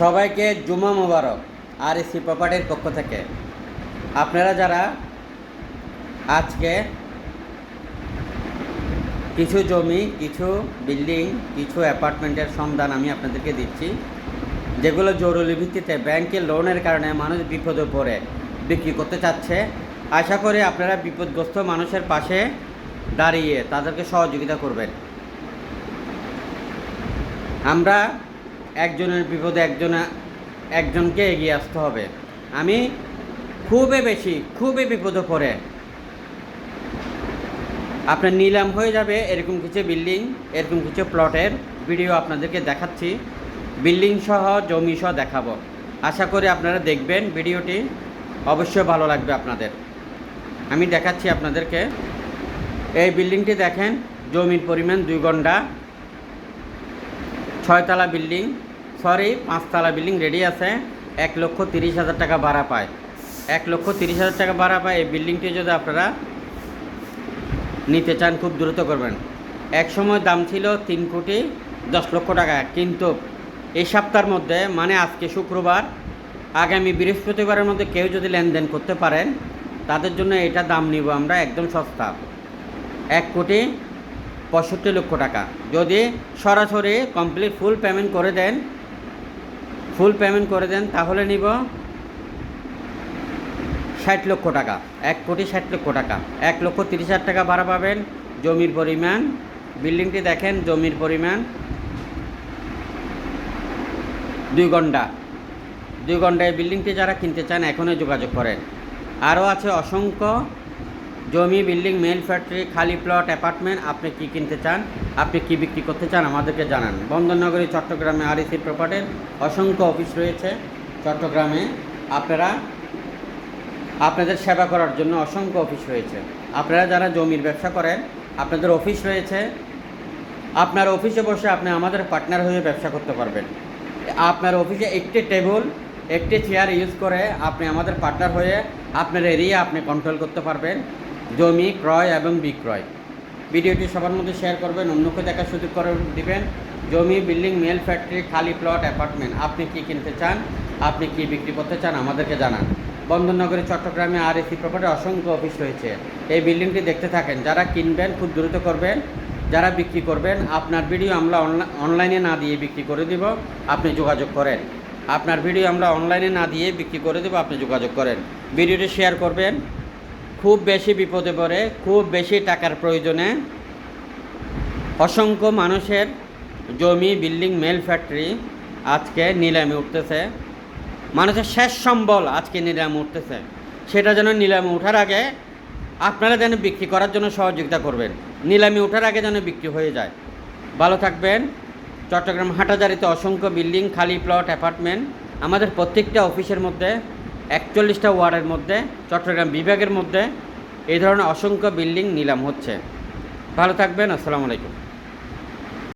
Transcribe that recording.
সবাইকে জুমা মোবারক আর এসি প্রপার্টির পক্ষ থেকে। আপনারা যারা আজকে কিছু জমি, কিছু বিল্ডিং, কিছু অ্যাপার্টমেন্টের সন্ধান আমি আপনাদেরকে দিচ্ছি, যেগুলো জরুরি ভিত্তিতে ব্যাংকের লোনের কারণে মানুষ বিপদে পড়ে, বিক্রি করতে চাচ্ছে, আশা করি আপনারা বিপদগ্রস্ত মানুষের পাশে দাঁড়িয়ে তাদেরকে সহযোগিতা করবেন। আমরা একজনের বিপদে একজনে, একজনকে এগিয়ে আসতে হবে। আমি খুবই বেশি, খুবই বিপদে পড়ে। আপনার নিলাম হয়ে যাবে এরকম কিছু বিল্ডিং, এরকম কিছু প্লটের ভিডিও আপনাদেরকে দেখাচ্ছি। বিল্ডিং সহ, জমি সহ দেখাবো। আশা করি আপনারা দেখবেন ভিডিওটি। অবশ্যই ভালো লাগবে আপনাদের। আমি দেখাচ্ছি আপনাদেরকে। এই বিল্ডিংটি দেখেন, জমির পরিমাণ দুই ঘণ্টা। ছয়তলা বিল্ডিং, সরি, পাঁচতলা বিল্ডিং রেডি আছে। এক লক্ষ তিরিশ হাজার টাকা ভাড়া পায়। এক লক্ষ তিরিশ হাজার টাকা ভাড়া পায় এই বিল্ডিংটি যদি আপনারা নিতে চান, খুব দ্রুত করবেন। এক সময় দাম ছিল তিন কোটি দশ লক্ষ টাকা, কিন্তু এই সপ্তাহের মধ্যে মানে আজকে শুক্রবার, আগামী বৃহস্পতিবারের মধ্যে কেউ যদি লেনদেন করতে পারেন, তাদের জন্য এটা দাম নিব আমরা একদম সস্তা। এক কোটি পঁয়ষট্টি লক্ষ টাকা। যদি সরাসরি কমপ্লিট ফুল পেমেন্ট করে দেন ফুল পেমেন্ট করে দেন, তাহলে নিব ষাট লক্ষ টাকা, এক কোটি ষাট লক্ষ টাকা। এক লক্ষ তিরিশ হাজার টাকা ভাড়া পাবেন জমির পরিমাণ। বিল্ডিংটি দেখেন, জমির পরিমাণ। দুই ঘণ্টা। দুই ঘন্টায় বিল্ডিংটি যারা কিনতে চান, এখনই যোগাযোগ করেন। আরও আছে অসংখ্য জমি, বিল্ডিং মেল ফ্যাক্টরি, খালি প্লট, অ্যাপার্টমেন্ট, আপনি কি কিনতে চান? আপনি কি বিক্রি করতে চান? আমাদেরকে জানান। বন্দরনগরী, চট্টগ্রামে আরইসি প্রপার্টির অসংখ্য অফিস রয়েছে। চট্টগ্রামে আপনারা, আপনাদের সেবা করার জন্য অসংখ্য অফিস রয়েছে। আপনারা যারা জমির ব্যবসা করেন, আপনাদের অফিস রয়েছে। আপনার অফিসে বসে আপনি আমাদের পার্টনার হয়ে ব্যবসা করতে পারবেন। আপনার অফিসে একটি টেবিল একটি চেয়ার ইউজ করে আপনি আমাদের পার্টনার হয়ে আপনার এরিয়া আপনি কন্ট্রোল করতে পারবেন। জমি, ক্রয় এবং বিক্রয়। ভিডিওটি সবার মধ্যে শেয়ার করবেন, অন্যকে দেখার সুযোগ করে দিবেন। জমি, বিল্ডিং, মেল, ফ্যাক্টরি, খালি প্লট, অ্যাপার্টমেন্ট, আপনি কি কিনতে চান? আপনি কি বিক্রি করতে চান? আমাদেরকে জানান। বন্দরনগরী, চট্টগ্রামে আর এসি প্রপার্টি অসংখ্য অফিস রয়েছে। এই বিল্ডিংটি দেখতে থাকেন। যারা কিনবেন, খুব দ্রুত করবেন। যারা বিক্রি করবেন, আপনার ভিডিও আমরা অনলা- অনলাইনে না দিয়ে বিক্রি করে দিব, আপনি যোগাযোগ করেন। আপনার ভিডিও আমরা অনলাইনে না দিয়ে বিক্রি করে দেবো, আপনি যোগাযোগ করেন। ভিডিওটি শেয়ার করবেন। খুব বেশি বিপদে পড়ে, খুব বেশি টাকার প্রয়োজনে অসংখ্য মানুষের জমি, বিল্ডিং, মেল ফ্যাক্টরি আজকে নিলামে উঠতেছে। মানুষের শেষ সম্বল আজকে নিলামে উঠতেছে। সেটা যেন নিলামে ওঠার আগে আপনারা যেন বিক্রি করার জন্য সহযোগিতা করবেন। নিলামে ওঠার আগে যেন বিক্রি হয়ে যায়। ভালো থাকবেন। চট্টগ্রাম হাটাজারিতে অসংখ্য বিল্ডিং, খালি প্লট, অ্যাপার্টমেন্ট, আমাদের প্রত্যেকটা অফিসের মধ্যে একচল্লিশটা ওয়ার্ডের মধ্যে, চট্টগ্রাম বিভাগের মধ্যে এই ধরনের অসংখ্য বিল্ডিং নিলাম হচ্ছে। ভালো থাকবেন, আসসালামু আলাইকুম।